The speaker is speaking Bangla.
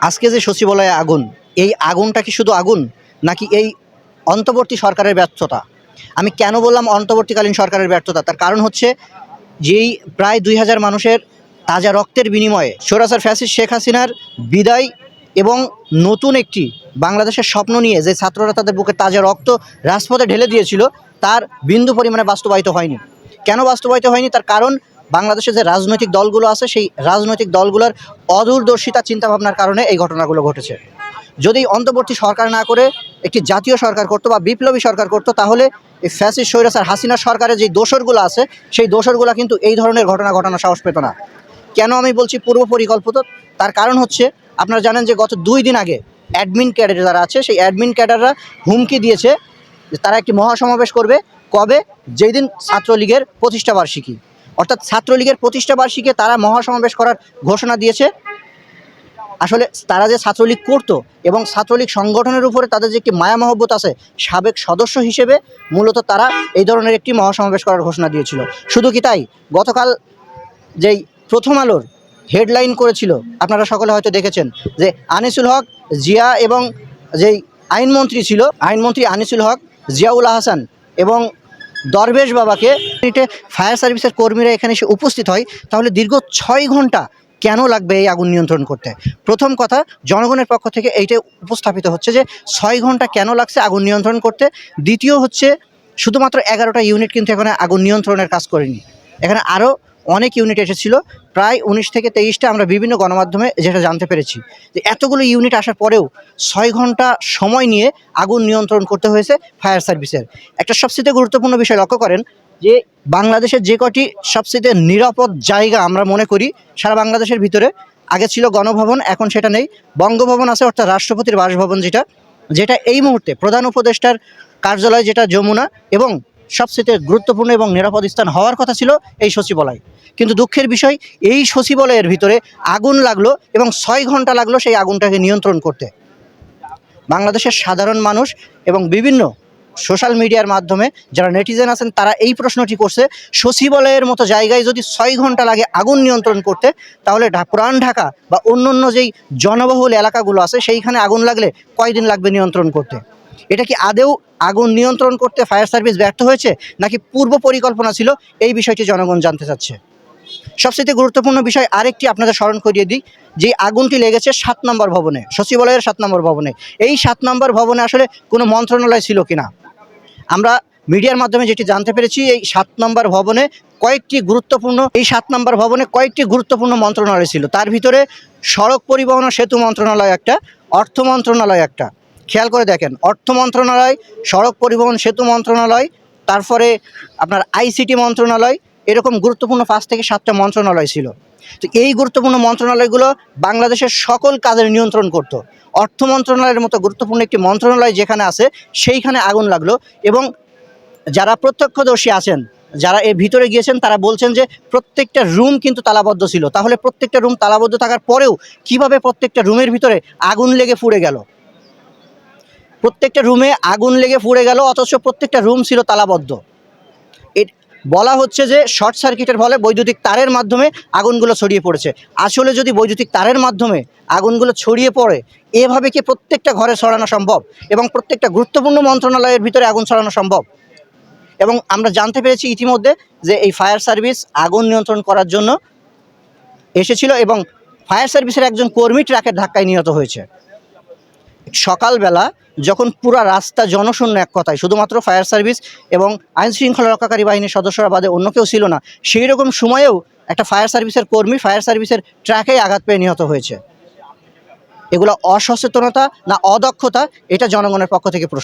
আজকে যে সচিবালয়ে আগুন, এই আগুনটা কি শুধু আগুন, নাকি এই অন্তর্বর্তী সরকারের ব্যর্থতা? আমি কেন বললাম অন্তর্বর্তীকালীন সরকারের ব্যর্থতা? তার কারণ হচ্ছে যেই প্রায় দুই হাজার মানুষের তাজা রক্তের বিনিময়ে সৈরাসার ফ্যাসিস শেখ হাসিনার বিদায় এবং নতুন একটি বাংলাদেশের স্বপ্ন নিয়ে যে ছাত্ররা তাদের বুকে তাজা রক্ত রাজপথে ঢেলে দিয়েছিল, তার বিন্দু পরিমাণে বাস্তবায়িত হয়নি। কেন বাস্তবায়িত হয়নি? তার কারণ বাংলাদেশে যে রাজনৈতিক দলগুলো আছে, সেই রাজনৈতিক দলগুলোর অদূরদর্শিতা চিন্তাভাবনার কারণে এই ঘটনাগুলো ঘটেছে। যদি অন্তর্বর্তী সরকার না করে, একটি জাতীয় সরকার করতো বা বিপ্লবী সরকার করতো, তাহলে এই ফ্যাসিস স্বৈরাচার হাসিনা সরকারের যে দোসরগুলো আছে, সেই দোসরগুলো কিন্তু এই ধরনের ঘটনা ঘটানোর সাহস পেত না। কেন আমি বলছি পূর্ব পরিকল্পিত? তার কারণ হচ্ছে, আপনারা জানেন যে গত দুই দিন আগে অ্যাডমিন ক্যাডার যারা আছে, সেই অ্যাডমিন ক্যাডাররা হুমকি দিয়েছে তারা একটি মহাসমাবেশ করবে। কবে? যেই দিন ছাত্রলীগের প্রতিষ্ঠা বার্ষিকী অর্থাৎ ছাত্রলীগের প্রতিষ্ঠা বার্ষিকী তারা মহাসমাবেশ করার ঘোষণা দিয়েছে। আসলে তারা যে ছাত্রলীগ করতো এবং ছাত্রলীগ সংগঠনের উপরে তাদের যে একটি মায়া মহব্বত আছে, সাবেক সদস্য হিসেবে মূলত তারা এই ধরনের একটি মহাসমাবেশ করার ঘোষণা দিয়েছিল। শুধু কি তাই? গতকাল যেই প্রথম আলোর হেডলাইন করেছিল, আপনারা সকলে হয়তো দেখেছেন যে আনিসুল হক, জিয়া এবং যেই আইনমন্ত্রী ছিল, আইনমন্ত্রী আনিসুল হক, জিয়াউল হাসান এবং দরবেশ বাবাকে ফায়ার সার্ভিসের কর্মীরা এখানে এসে উপস্থিত হয়। তাহলে দীর্ঘ ছয় ঘণ্টা কেন লাগবে এই আগুন নিয়ন্ত্রণ করতে? প্রথম কথা, জনগণের পক্ষ থেকে এইটা উপস্থাপিত হচ্ছে যে ছয় ঘণ্টা কেন লাগছে আগুন নিয়ন্ত্রণ করতে? দ্বিতীয় হচ্ছে, শুধুমাত্র এগারোটা ইউনিট কিন্তু এখানে আগুন নিয়ন্ত্রণের কাজ করেনি। এখানে আরও অনেক ইউনিট এসেছিল। প্রায় উনিশ থেকে তেইশটা আমরা বিভিন্ন গণমাধ্যমে যেটা জানতে পেরেছি। যে এতগুলো ইউনিট আসার পরেও ছয় ঘণ্টা সময় নিয়ে আগুন নিয়ন্ত্রণ করতে হয়েছে ফায়ার সার্ভিসের একটা সবচেয়ে গুরুত্বপূর্ণ বিষয় লক্ষ্য করেন যে বাংলাদেশের যে কটি সবচেয়ে নিরাপদ জায়গা আমরা মনে করি, সারা বাংলাদেশের ভিতরে, আগে ছিল গণভবন, এখন সেটা নেই। বঙ্গভবন আছে অর্থাৎ রাষ্ট্রপতির বাসভবন যেটা যেটা এই মুহূর্তে প্রধান উপদেষ্টার কার্যালয় যেটা যমুনা এবং সবচেয়ে গুরুত্বপূর্ণ এবং নিরাপদ স্থান হওয়ার কথা ছিল এই সচিবালয়। কিন্তু দুঃখের বিষয়, এই সচিবালয়ের ভিতরে আগুন লাগল এবং ছয় ঘণ্টা লাগল সেই আগুনটাকে নিয়ন্ত্রণ করতে। বাংলাদেশের সাধারণ মানুষ এবং বিভিন্ন সোশ্যাল মিডিয়ার মাধ্যমে যারা নেটিজেন আছেন, তারা এই প্রশ্নটি করছে, সচিবালয়ের মতো জায়গায় যদি ছয় ঘণ্টা লাগে আগুন নিয়ন্ত্রণ করতে, তাহলে পুরান ঢাকা বা অন্য অন্য যেই জনবহুল এলাকাগুলো আছে, সেইখানে আগুন লাগলে কয়দিন লাগবে নিয়ন্ত্রণ করতে? এটা কি আদেও আগুন নিয়ন্ত্রণ করতে ফায়ার সার্ভিস ব্যর্থ হয়েছে নাকি পূর্ব পরিকল্পনা ছিল? এই বিষয়টি জনগণ জানতে চাচ্ছে। সবচেয়ে গুরুত্বপূর্ণ বিষয় আরেকটি আপনাদের স্মরণ করিয়ে দিই, যে আগুনটি লেগেছে সাত নম্বর ভবনে, সচিবালয়ের সাত নম্বর ভবনে। এই সাত নম্বর ভবনে আসলে কোনো মন্ত্রণালয় ছিল কিনা? আমরা মিডিয়ার মাধ্যমে যেটি জানতে পেরেছি, এই সাত নম্বর ভবনে কয়েকটি গুরুত্বপূর্ণ, এই সাত নম্বর ভবনে কয়েকটি গুরুত্বপূর্ণ মন্ত্রণালয় ছিল। তার ভিতরে সড়ক পরিবহন সেতু মন্ত্রণালয় একটা, অর্থ মন্ত্রণালয় একটা। খেয়াল করে দেখেন, অর্থ মন্ত্রণালয়, সড়ক পরিবহন সেতু মন্ত্রণালয়, তারপরে আপনার আইসিটি মন্ত্রণালয়, এরকম গুরুত্বপূর্ণ পাঁচ থেকে সাতটা মন্ত্রণালয় ছিল। তো এই গুরুত্বপূর্ণ মন্ত্রণালয়গুলো বাংলাদেশের সকল কাজের নিয়ন্ত্রণ করত। অর্থ মন্ত্রণালয়ের মতো গুরুত্বপূর্ণ একটি মন্ত্রণালয় যেখানে আছে, সেইখানে আগুন লাগল এবং যারা প্রত্যক্ষদর্শী আছেন, যারা এর ভিতরে গিয়েছেন, তারা বলছেন যে প্রত্যেকটা রুম কিন্তু তালাবদ্ধ ছিল। তাহলে প্রত্যেকটা রুম তালাবদ্ধ থাকার পরেও কীভাবে প্রত্যেকটা রুমের ভিতরে আগুন লেগে পুড়ে গেল? প্রত্যেকটা রুমে আগুন লেগে পুড়ে গেল, অথচ প্রত্যেকটা রুম ছিল তালাবদ্ধ। বলা হচ্ছে যে শর্ট সার্কিটের ফলে বৈদ্যুতিক তারের মাধ্যমে আগুনগুলো ছড়িয়ে পড়েছে। আসলে যদি বৈদ্যুতিক তারের মাধ্যমে আগুনগুলো ছড়িয়ে পড়ে, এভাবে কি প্রত্যেকটা ঘরে ছড়ানো সম্ভব? এবং প্রত্যেকটা গুরুত্বপূর্ণ মন্ত্রণালয়ের ভিতরে আগুন ছড়ানো সম্ভব? এবং আমরা জানতে পেরেছি ইতিমধ্যে যে এই ফায়ার সার্ভিস আগুন নিয়ন্ত্রণ করার জন্য এসেছিল এবং ফায়ার সার্ভিসের একজন কর্মী ট্রাকের ধাক্কায় নিহত হয়েছে। সকালবেলা যখন পুরা রাস্তা জনশূন্য এক কথায়, শুধুমাত্র ফায়ার সার্ভিস এবং আইন শৃঙ্খলা রক্ষাকারী বাহিনীর সদস্যরা বাদে অন্য কেউ ছিল না, সেই রকম সময়েও একটা ফায়ার সার্ভিসের কর্মী ফায়ার সার্ভিসের ট্র্যাকেই আঘাত পেয়ে নিহত হয়েছে। এগুলো অসচেতনতা না অদক্ষতা, এটা জনগণের পক্ষ থেকে প্রশ্ন।